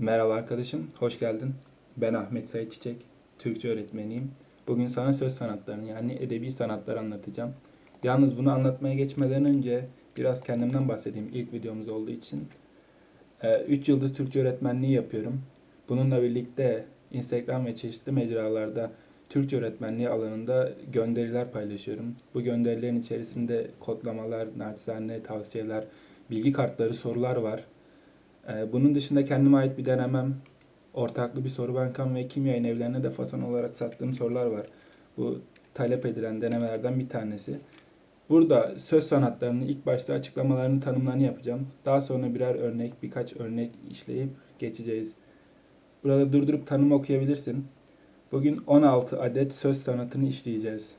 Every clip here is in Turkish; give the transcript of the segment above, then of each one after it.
Merhaba arkadaşım, hoş geldin. Ben Ahmet Sayit Çiçek, Türkçe öğretmeniyim. Bugün sana söz sanatlarını yani edebi sanatları anlatacağım. Yalnız bunu anlatmaya geçmeden önce biraz kendimden bahsedeyim ilk videomuz olduğu için. 3 yıldır Türkçe öğretmenliği yapıyorum. Bununla birlikte Instagram ve çeşitli mecralarda Türkçe öğretmenliği alanında gönderiler paylaşıyorum. Bu gönderilerin içerisinde kodlamalar, naçizane tavsiyeler, bilgi kartları, sorular var. Ee, Bunun dışında kendime ait bir denemem, ortaklı bir soru bankam ve kim yayın evlerine de fason olarak sattığım sorular var. Bu talep edilen denemelerden bir tanesi. Burada söz sanatlarının ilk başta açıklamalarını, tanımlarını yapacağım. Daha sonra birer örnek, birkaç örnek işleyip geçeceğiz. Burada durdurup tanımı okuyabilirsin. Bugün 16 adet söz sanatını işleyeceğiz.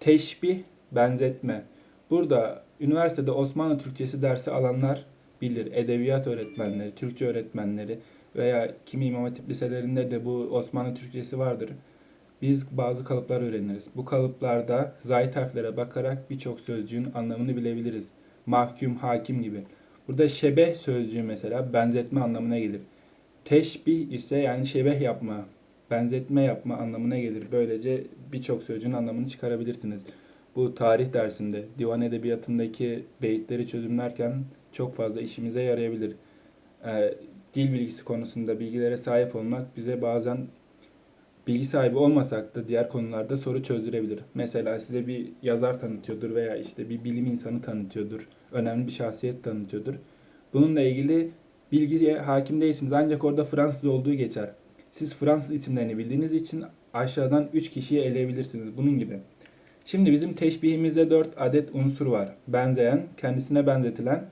Teşbih, benzetme. Burada üniversitede Osmanlı Türkçesi dersi alanlar bilir. Edebiyat öğretmenleri, Türkçe öğretmenleri veya kimi İmam Hatip liselerinde de bu Osmanlı Türkçesi vardır. Biz bazı kalıplar öğreniriz. Bu kalıplarda zayit harflere bakarak birçok sözcüğün anlamını bilebiliriz. Mahkum, hakim gibi. Burada şebeh sözcüğü mesela benzetme anlamına gelir. Teşbih ise yani şebeh yapma, benzetme yapma anlamına gelir. Böylece birçok sözcüğün anlamını çıkarabilirsiniz. Bu tarih dersinde, divan edebiyatındaki beyitleri çözümlerken çok fazla işimize yarayabilir. Ee, dil bilgisi konusunda bilgilere sahip olmak bize bazen bilgi sahibi olmasak da diğer konularda soru çözdürebilir. Mesela size bir yazar tanıtıyordur veya işte bir bilim insanı tanıtıyordur. Önemli bir şahsiyet tanıtıyordur. Bununla ilgili bilgiye hakim değilsiniz ancak orada Fransız olduğu geçer. Siz Fransız isimlerini bildiğiniz için aşağıdan 3 kişiyi eleyebilirsiniz. Bunun gibi. Şimdi bizim teşbihimizde 4 adet unsur var. Benzeyen, kendisine benzetilen,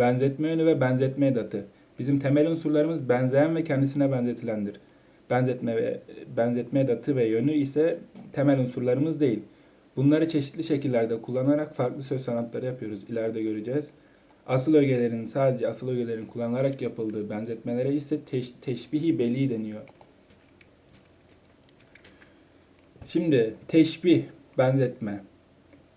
benzetme yönü ve benzetme edatı. Bizim temel unsurlarımız benzeyen ve kendisine benzetilendir. Benzetme ve benzetme edatı ve yönü ise temel unsurlarımız değil. Bunları çeşitli şekillerde kullanarak farklı söz sanatları yapıyoruz. İleride göreceğiz. Asıl ögelerin sadece asıl ögelerin kullanılarak yapıldığı benzetmelere ise teş- teşbihi beli deniyor. Şimdi teşbih, benzetme.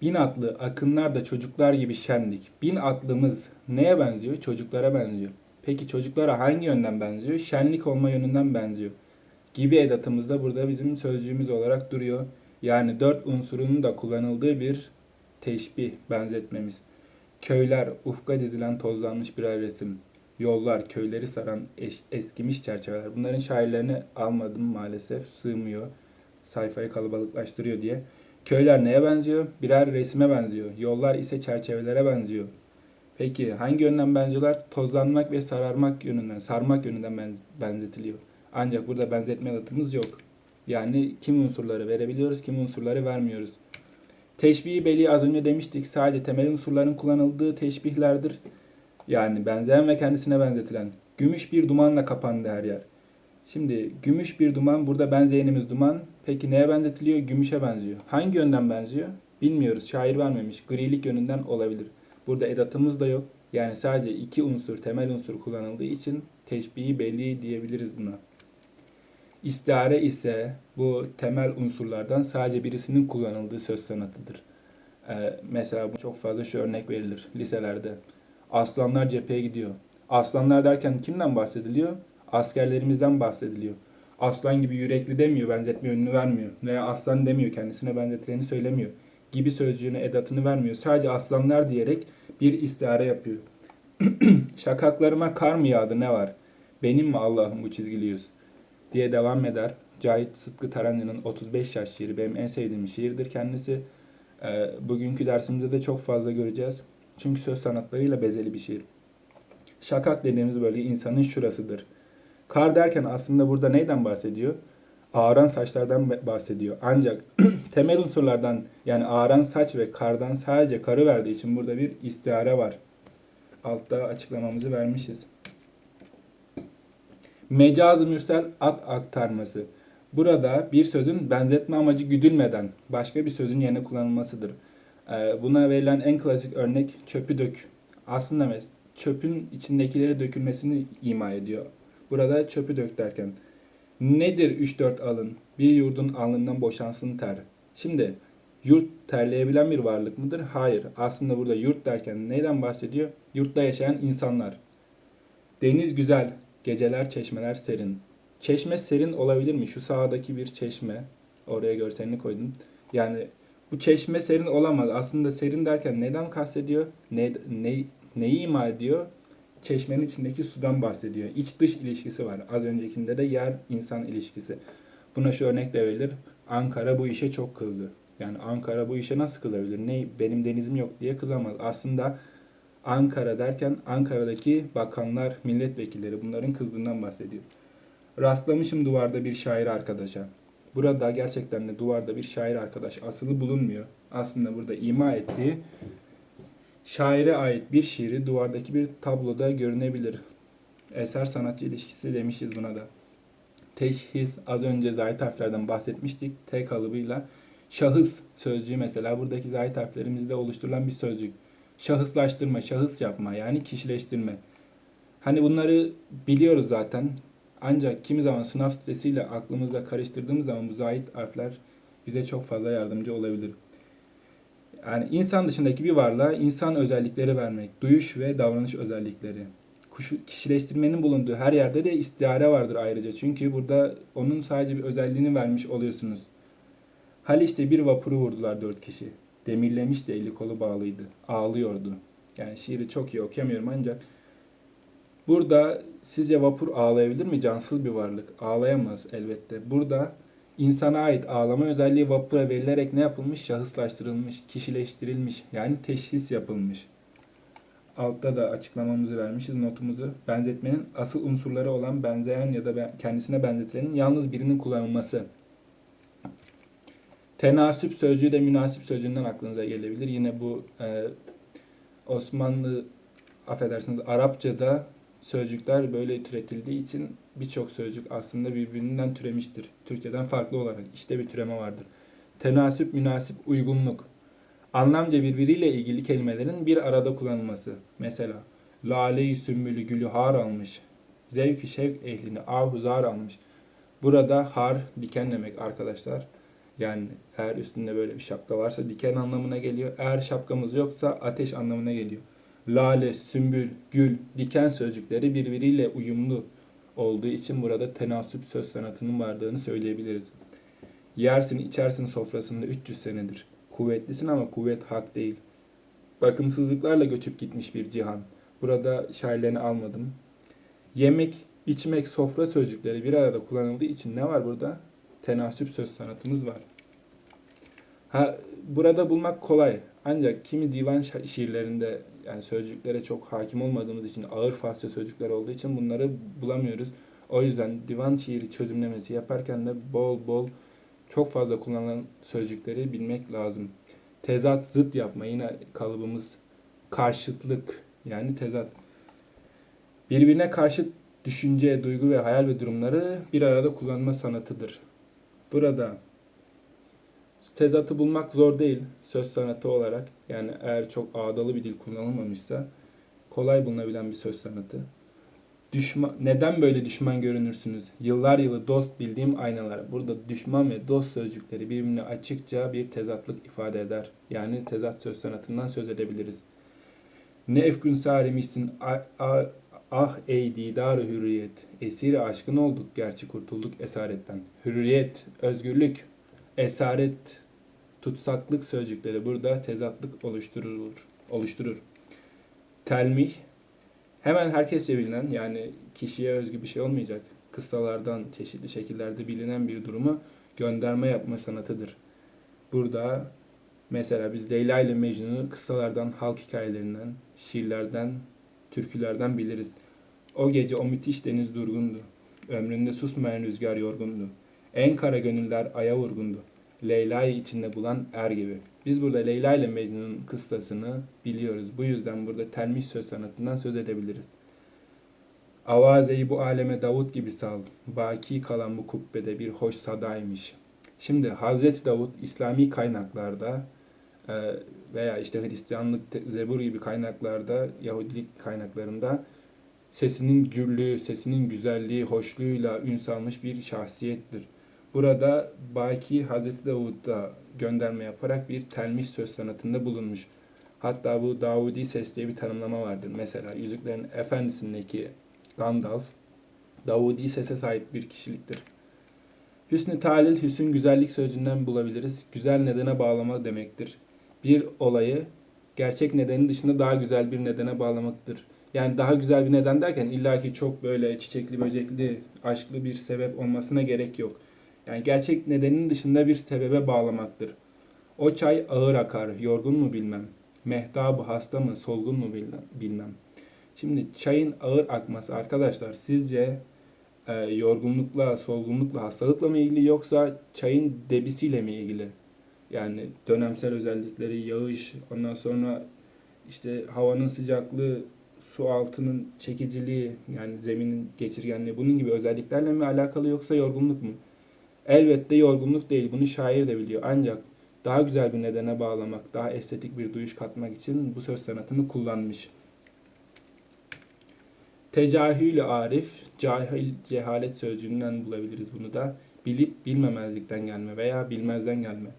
Bin atlı akınlar da çocuklar gibi şenlik. Bin atlımız neye benziyor? Çocuklara benziyor. Peki çocuklara hangi yönden benziyor? Şenlik olma yönünden benziyor. Gibi edatımız da burada bizim sözcüğümüz olarak duruyor. Yani dört unsurunun da kullanıldığı bir teşbih, benzetmemiz. Köyler, ufka dizilen tozlanmış birer resim. Yollar, köyleri saran eş- eskimiş çerçeveler. Bunların şairlerini almadım maalesef, sığmıyor. Sayfayı kalabalıklaştırıyor diye. Köyler neye benziyor? Birer resime benziyor. Yollar ise çerçevelere benziyor. Peki hangi yönden benziyorlar? Tozlanmak ve sararmak yönünden, sarmak yönünden ben- benzetiliyor. Ancak burada benzetme alatımız yok. Yani kim unsurları verebiliyoruz, kim unsurları vermiyoruz. Teşbihi beli az önce demiştik. Sadece temel unsurların kullanıldığı teşbihlerdir. Yani benzeyen ve kendisine benzetilen. Gümüş bir dumanla kapandı her yer. Şimdi gümüş bir duman, burada benzeyenimiz duman. Peki neye benzetiliyor? Gümüşe benziyor. Hangi yönden benziyor? Bilmiyoruz. Şair vermemiş. Grilik yönünden olabilir. Burada edatımız da yok. Yani sadece iki unsur, temel unsur kullanıldığı için teşbihi belli diyebiliriz buna. İstare ise bu temel unsurlardan sadece birisinin kullanıldığı söz sanatıdır. Ee, mesela bu çok fazla şu örnek verilir liselerde. Aslanlar cepheye gidiyor. Aslanlar derken kimden bahsediliyor? Askerlerimizden bahsediliyor. Aslan gibi yürekli demiyor, benzetme yönünü vermiyor. Veya aslan demiyor, kendisine benzetileni söylemiyor. Gibi sözcüğüne edatını vermiyor. Sadece aslanlar diyerek bir istihare yapıyor. Şakaklarıma kar mı yağdı ne var? Benim mi Allah'ım bu çizgili yüz? diye devam eder. Cahit Sıtkı Tarancı'nın 35 yaş şiiri benim en sevdiğim şiirdir kendisi. Ee, bugünkü dersimizde de çok fazla göreceğiz. Çünkü söz sanatlarıyla bezeli bir şiir. Şakak dediğimiz bölge insanın şurasıdır. Kar derken aslında burada neyden bahsediyor? Ağaran saçlardan bahsediyor. Ancak temel unsurlardan yani ağaran saç ve kardan sadece karı verdiği için burada bir istihare var. Altta açıklamamızı vermişiz. Mecaz-ı mürsel at aktarması. Burada bir sözün benzetme amacı güdülmeden başka bir sözün yerine kullanılmasıdır. Ee, Buna verilen en klasik örnek çöpü dök. Aslında çöpün içindekileri dökülmesini ima ediyor. Burada çöpü dök derken. Nedir 3-4 alın? Bir yurdun alnından boşansın ter. Şimdi yurt terleyebilen bir varlık mıdır? Hayır. Aslında burada yurt derken neyden bahsediyor? Yurtta yaşayan insanlar. Deniz güzel, geceler çeşmeler serin. Çeşme serin olabilir mi? Şu sağdaki bir çeşme. Oraya görselini koydum. Yani bu çeşme serin olamaz. Aslında serin derken neden kastediyor? Ne, ne, neyi ima ediyor? Çeşmenin içindeki sudan bahsediyor. İç dış ilişkisi var. Az öncekinde de yer insan ilişkisi. Buna şu örnek de verilir. Ankara bu işe çok kızdı. Yani Ankara bu işe nasıl kızabilir? Ne benim denizim yok diye kızamaz. Aslında Ankara derken Ankara'daki bakanlar, milletvekilleri bunların kızdığından bahsediyor. Rastlamışım duvarda bir şair arkadaşa. Burada gerçekten de duvarda bir şair arkadaş asılı bulunmuyor. Aslında burada ima ettiği şaire ait bir şiiri duvardaki bir tabloda görünebilir. Eser sanatçı ilişkisi demişiz buna da. Teşhis az önce zayit harflerden bahsetmiştik. T kalıbıyla şahıs sözcüğü mesela buradaki zayit harflerimizde oluşturulan bir sözcük. Şahıslaştırma, şahıs yapma yani kişileştirme. Hani bunları biliyoruz zaten. Ancak kimi zaman sınav stresiyle aklımızda karıştırdığımız zaman bu zayit harfler bize çok fazla yardımcı olabilir. Yani insan dışındaki bir varlığa insan özellikleri vermek, duyuş ve davranış özellikleri. Kişileştirmenin bulunduğu her yerde de istihare vardır ayrıca. Çünkü burada onun sadece bir özelliğini vermiş oluyorsunuz. Haliç'te bir vapuru vurdular dört kişi. Demirlemiş de eli kolu bağlıydı. Ağlıyordu. Yani şiiri çok iyi okuyamıyorum ancak burada sizce vapur ağlayabilir mi? Cansız bir varlık. Ağlayamaz elbette. Burada insana ait ağlama özelliği vapura verilerek ne yapılmış? Şahıslaştırılmış, kişileştirilmiş. Yani teşhis yapılmış. Altta da açıklamamızı vermişiz notumuzu. Benzetmenin asıl unsurları olan benzeyen ya da kendisine benzetilenin yalnız birinin kullanılması. Tenasüp sözcüğü de münasip sözcüğünden aklınıza gelebilir. Yine bu e, Osmanlı affedersiniz Arapçada sözcükler böyle türetildiği için birçok sözcük aslında birbirinden türemiştir. Türkçeden farklı olarak işte bir türeme vardır. Tenasüp, münasip, uygunluk. Anlamca birbiriyle ilgili kelimelerin bir arada kullanılması. Mesela lale-i sümbülü gülü har almış. Zevk-i şevk ehlini ahuzar almış. Burada har diken demek arkadaşlar. Yani eğer üstünde böyle bir şapka varsa diken anlamına geliyor. Eğer şapkamız yoksa ateş anlamına geliyor. Lale, sümbül, gül, diken sözcükleri birbiriyle uyumlu olduğu için burada tenasüp söz sanatının vardığını söyleyebiliriz. Yersin içersin sofrasında 300 senedir. Kuvvetlisin ama kuvvet hak değil. Bakımsızlıklarla göçüp gitmiş bir cihan. Burada şairlerini almadım. Yemek, içmek, sofra sözcükleri bir arada kullanıldığı için ne var burada? Tenasüp söz sanatımız var. Ha, burada bulmak kolay. Ancak kimi divan şiirlerinde yani sözcüklere çok hakim olmadığımız için ağır Farsça sözcükler olduğu için bunları bulamıyoruz. O yüzden divan şiiri çözümlemesi yaparken de bol bol çok fazla kullanılan sözcükleri bilmek lazım. Tezat, zıt yapma yine kalıbımız. Karşıtlık yani tezat. Birbirine karşıt düşünce, duygu ve hayal ve durumları bir arada kullanma sanatıdır. Burada tezatı bulmak zor değil söz sanatı olarak. Yani eğer çok ağdalı bir dil kullanılmamışsa kolay bulunabilen bir söz sanatı. Düşman, neden böyle düşman görünürsünüz? Yıllar yılı dost bildiğim aynalar. Burada düşman ve dost sözcükleri birbirine açıkça bir tezatlık ifade eder. Yani tezat söz sanatından söz edebiliriz. Ne efkün sarimişsin ah, ah, ey didar hürriyet. Esiri aşkın olduk gerçi kurtulduk esaretten. Hürriyet, özgürlük, esaret, tutsaklık sözcükleri burada tezatlık oluşturulur. oluşturur. Telmih, hemen herkesçe bilinen yani kişiye özgü bir şey olmayacak. Kıssalardan çeşitli şekillerde bilinen bir durumu gönderme yapma sanatıdır. Burada mesela biz Leyla ile Mecnun'u kıssalardan, halk hikayelerinden, şiirlerden, türkülerden biliriz. O gece o müthiş deniz durgundu. Ömründe susmayan rüzgar yorgundu. En kara gönüller aya vurgundu. Leyla'yı içinde bulan er gibi. Biz burada Leyla ile Mecnun'un kıssasını biliyoruz. Bu yüzden burada telmiş söz sanatından söz edebiliriz. Avazeyi bu aleme Davut gibi sal. Baki kalan bu kubbede bir hoş sadaymış. Şimdi Hazreti Davut İslami kaynaklarda e, veya işte Hristiyanlık, Zebur gibi kaynaklarda, Yahudilik kaynaklarında sesinin gürlüğü, sesinin güzelliği, hoşluğuyla ün salmış bir şahsiyettir. Burada Baki Hazreti Davud'a gönderme yaparak bir telmiş söz sanatında bulunmuş. Hatta bu Davudi ses diye bir tanımlama vardır. Mesela Yüzüklerin Efendisi'ndeki Gandalf, Davudi sese sahip bir kişiliktir. Hüsnü talil, hüsn güzellik sözcüğünden bulabiliriz. Güzel nedene bağlama demektir. Bir olayı gerçek nedenin dışında daha güzel bir nedene bağlamaktır. Yani daha güzel bir neden derken illaki çok böyle çiçekli, böcekli, aşklı bir sebep olmasına gerek yok. Yani gerçek nedenin dışında bir sebebe bağlamaktır. O çay ağır akar, yorgun mu bilmem. Mehtabı hasta mı, solgun mu bilmem-. Şimdi çayın ağır akması arkadaşlar sizce e, yorgunlukla, solgunlukla, hastalıkla mı ilgili yoksa çayın debisiyle mi ilgili? Yani dönemsel özellikleri, yağış, ondan sonra işte havanın sıcaklığı, su altının çekiciliği, yani zeminin geçirgenliği bunun gibi özelliklerle mi alakalı yoksa yorgunluk mu? Elbette yorgunluk değil. Bunu şair de biliyor. Ancak daha güzel bir nedene bağlamak, daha estetik bir duyuş katmak için bu söz sanatını kullanmış. Tecahül arif, cahil, cehalet sözcüğünden bulabiliriz bunu da. Bilip bilmemezlikten gelme veya bilmezden gelme.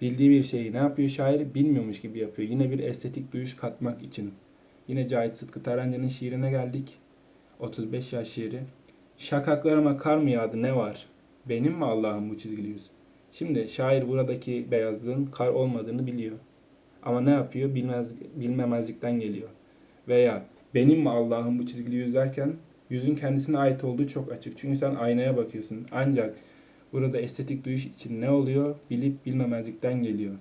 Bildiği bir şeyi ne yapıyor şair? Bilmiyormuş gibi yapıyor. Yine bir estetik duyuş katmak için. Yine Cahit Sıtkı Tarancı'nın şiirine geldik. 35 yaş şiiri. Şakaklarıma kar mı yağdı ne var? Benim mi Allah'ım bu çizgili yüz? Şimdi şair buradaki beyazlığın kar olmadığını biliyor. Ama ne yapıyor? Bilmez, bilmemezlikten geliyor. Veya benim mi Allah'ım bu çizgili yüz derken yüzün kendisine ait olduğu çok açık. Çünkü sen aynaya bakıyorsun. Ancak burada estetik duyuş için ne oluyor? Bilip bilmemezlikten geliyor.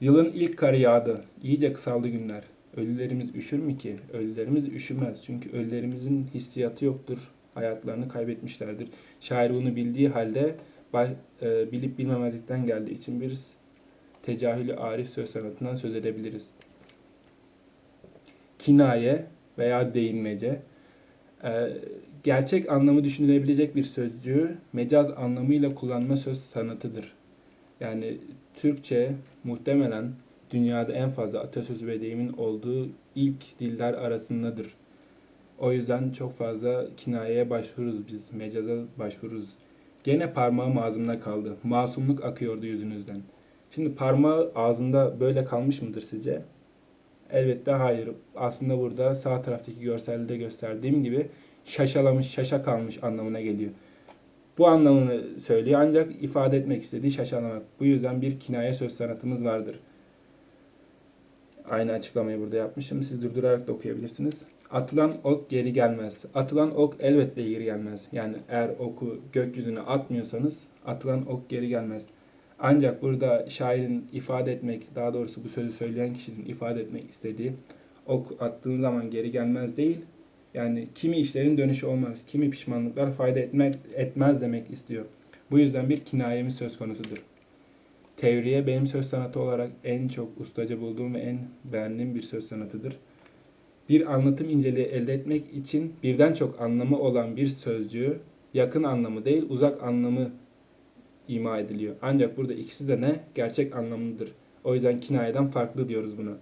Yılın ilk karı yağdı. İyice kısaldı günler. Ölülerimiz üşür mü ki? Ölülerimiz üşümez. Çünkü ölülerimizin hissiyatı yoktur. Hayatlarını kaybetmişlerdir. Şair bunu bildiği halde e, bilip bilmemezlikten geldiği için bir tecahülü arif söz sanatından söz edebiliriz. Kinaye veya değinmece e, gerçek anlamı düşünülebilecek bir sözcüğü mecaz anlamıyla kullanma söz sanatıdır. Yani Türkçe muhtemelen dünyada en fazla atasözü ve deyimin olduğu ilk diller arasındadır. O yüzden çok fazla kinayeye başvururuz biz, mecaza başvururuz. Gene parmağım ağzımda kaldı. Masumluk akıyordu yüzünüzden. Şimdi parmağı ağzında böyle kalmış mıdır sizce? Elbette hayır. Aslında burada sağ taraftaki görselde gösterdiğim gibi şaşalamış, şaşa kalmış anlamına geliyor. Bu anlamını söylüyor ancak ifade etmek istediği şaşalamak. Bu yüzden bir kinaye söz sanatımız vardır. Aynı açıklamayı burada yapmışım. Siz durdurarak da okuyabilirsiniz. Atılan ok geri gelmez. Atılan ok elbette geri gelmez. Yani eğer oku gökyüzüne atmıyorsanız atılan ok geri gelmez. Ancak burada şairin ifade etmek, daha doğrusu bu sözü söyleyen kişinin ifade etmek istediği ok attığın zaman geri gelmez değil. Yani kimi işlerin dönüşü olmaz, kimi pişmanlıklar fayda etmek etmez demek istiyor. Bu yüzden bir kinayemiz söz konusudur. Tevriye benim söz sanatı olarak en çok ustaca bulduğum ve en beğendiğim bir söz sanatıdır. Bir anlatım inceliği elde etmek için birden çok anlamı olan bir sözcüğü yakın anlamı değil uzak anlamı ima ediliyor. Ancak burada ikisi de ne? Gerçek anlamlıdır. O yüzden kinayeden farklı diyoruz bunu.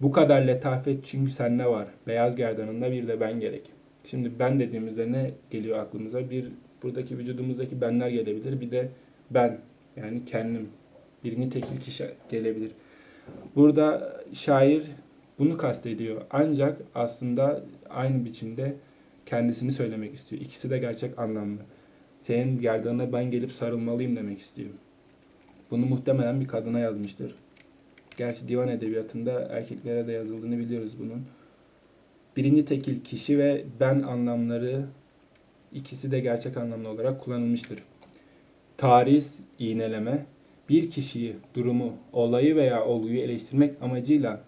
Bu kadar letafet çünkü sende var. Beyaz gerdanında bir de ben gerek. Şimdi ben dediğimizde ne geliyor aklımıza? Bir buradaki vücudumuzdaki benler gelebilir. Bir de ben yani kendim. Birini tekil kişi gelebilir. Burada şair bunu kastediyor. Ancak aslında aynı biçimde kendisini söylemek istiyor. İkisi de gerçek anlamlı. Senin gerdanına ben gelip sarılmalıyım demek istiyor. Bunu muhtemelen bir kadına yazmıştır. Gerçi divan edebiyatında erkeklere de yazıldığını biliyoruz bunun. Birinci tekil kişi ve ben anlamları ikisi de gerçek anlamlı olarak kullanılmıştır. Tariz, iğneleme, bir kişiyi, durumu, olayı veya olguyu eleştirmek amacıyla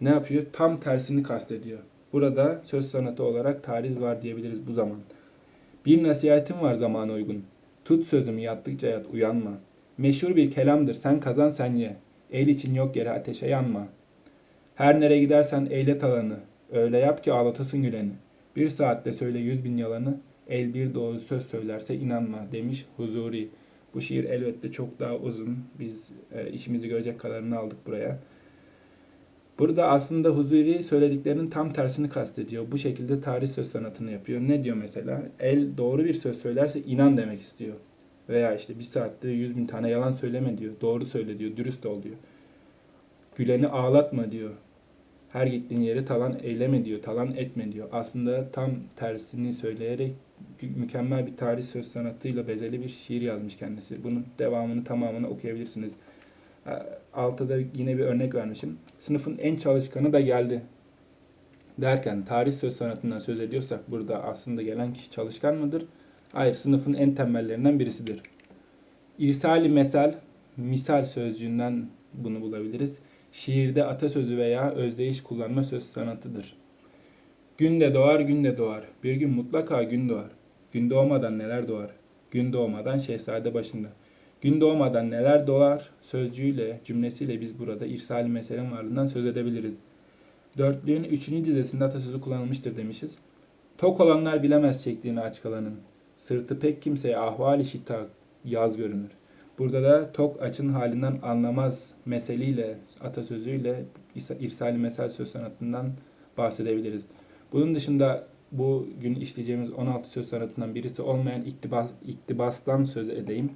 ne yapıyor? Tam tersini kastediyor. Burada söz sanatı olarak tariz var diyebiliriz bu zaman. Bir nasihatim var zamana uygun. Tut sözümü yattıkça yat uyanma. Meşhur bir kelamdır sen kazan sen ye. El için yok yere ateşe yanma. Her nereye gidersen eyle alanı. Öyle yap ki ağlatasın güleni. Bir saatte söyle yüz bin yalanı. El bir doğru söz söylerse inanma demiş Huzuri. Bu şiir elbette çok daha uzun. Biz e, işimizi görecek kadarını aldık buraya. Burada aslında Huzuri söylediklerinin tam tersini kastediyor. Bu şekilde tarih söz sanatını yapıyor. Ne diyor mesela? El doğru bir söz söylerse inan demek istiyor. Veya işte bir saatte yüz bin tane yalan söyleme diyor. Doğru söyle diyor. Dürüst ol diyor. Güleni ağlatma diyor. Her gittiğin yeri talan eyleme diyor, talan etme diyor. Aslında tam tersini söyleyerek mü- mükemmel bir tarih söz sanatıyla bezeli bir şiir yazmış kendisi. Bunun devamını tamamını okuyabilirsiniz. Altta yine bir örnek vermişim. Sınıfın en çalışkanı da geldi derken tarih söz sanatından söz ediyorsak burada aslında gelen kişi çalışkan mıdır? Hayır, sınıfın en tembellerinden birisidir. İrsali mesel, misal sözcüğünden bunu bulabiliriz. Şiirde atasözü veya özdeyiş kullanma söz sanatıdır. Gün de doğar, gün de doğar. Bir gün mutlaka gün doğar. Gün doğmadan neler doğar? Gün doğmadan şehzade başında. Gün doğmadan neler doğar sözcüğüyle, cümlesiyle biz burada irsali meselenin varlığından söz edebiliriz. Dörtlüğün üçüncü dizesinde atasözü kullanılmıştır demişiz. Tok olanlar bilemez çektiğini aç kalanın. Sırtı pek kimseye ahval işita yaz görünür. Burada da tok açın halinden anlamaz meseliyle, atasözüyle irsali mesel söz sanatından bahsedebiliriz. Bunun dışında bu gün işleyeceğimiz 16 söz sanatından birisi olmayan iktibas, iktibastan söz edeyim.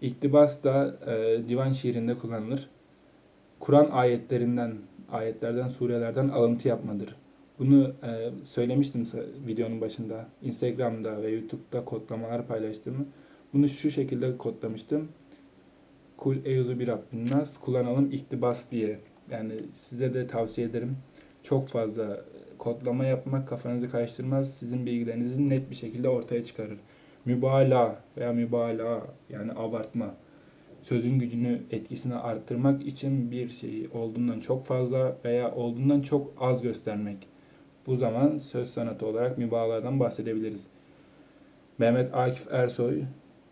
İktibas da e, divan şiirinde kullanılır. Kur'an ayetlerinden, ayetlerden, surelerden alıntı yapmadır. Bunu e, söylemiştim videonun başında. Instagram'da ve YouTube'da kodlamalar paylaştığımı. Bunu şu şekilde kodlamıştım. Kul eyuzu bir Rabbin nas kullanalım iktibas diye. Yani size de tavsiye ederim. Çok fazla kodlama yapmak kafanızı karıştırmaz. Sizin bilgilerinizi net bir şekilde ortaya çıkarır. Mübalağa veya mübalağa yani abartma sözün gücünü etkisini arttırmak için bir şeyi olduğundan çok fazla veya olduğundan çok az göstermek. Bu zaman söz sanatı olarak mübalağadan bahsedebiliriz. Mehmet Akif Ersoy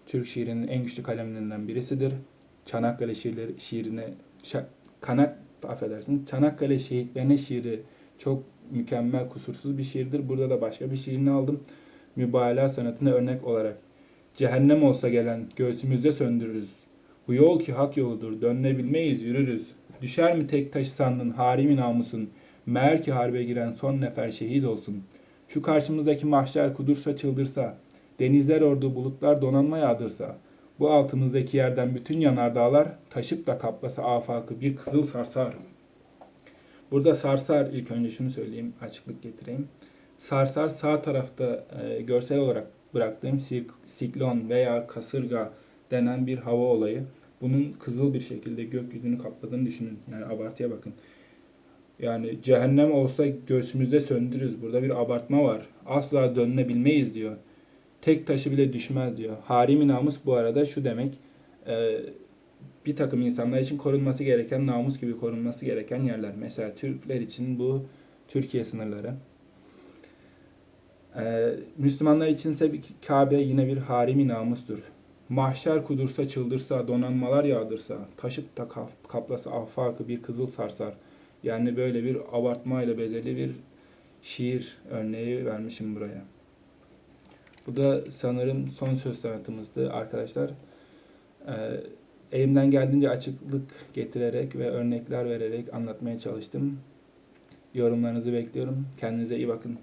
Türk şiirinin en güçlü kalemlerinden birisidir. Çanakkale şiirleri şiirine kanak affedersin. Çanakkale şehitlerine şiiri çok mükemmel, kusursuz bir şiirdir. Burada da başka bir şiirini aldım. Mübalağa sanatına örnek olarak. Cehennem olsa gelen göğsümüzde söndürürüz. Bu yol ki hak yoludur, dönülebilmeyiz, yürürüz. Düşer mi tek taşı sandın, harimi namusun, meğer ki harbe giren son nefer şehit olsun. Şu karşımızdaki mahşer kudursa çıldırsa, denizler ordu bulutlar donanma yağdırsa, bu altımızdaki yerden bütün yanardağlar taşıp da kaplasa afakı bir kızıl sarsar. Burada sarsar ilk önce şunu söyleyeyim, açıklık getireyim. Sarsar sağ tarafta e, görsel olarak bıraktığım sik- siklon veya kasırga denen bir hava olayı. Bunun kızıl bir şekilde gökyüzünü kapladığını düşünün. Yani abartıya bakın. Yani cehennem olsa göğsümüzde söndürürüz. Burada bir abartma var. Asla dönülebilmeyiz diyor. Tek taşı bile düşmez diyor. Harimi namus bu arada şu demek. e, bir takım insanlar için korunması gereken, namus gibi korunması gereken yerler. Mesela Türkler için bu Türkiye sınırları. Ee, Müslümanlar içinse Kabe yine bir harimi namustur. Mahşer kudursa çıldırsa, donanmalar yağdırsa, taşıp da kaplasa afakı bir kızıl sarsar. Yani böyle bir abartmayla bezeli bir şiir örneği vermişim buraya. Bu da sanırım son söz sanatımızdı arkadaşlar. Ee, elimden geldiğince açıklık getirerek ve örnekler vererek anlatmaya çalıştım. Yorumlarınızı bekliyorum. Kendinize iyi bakın.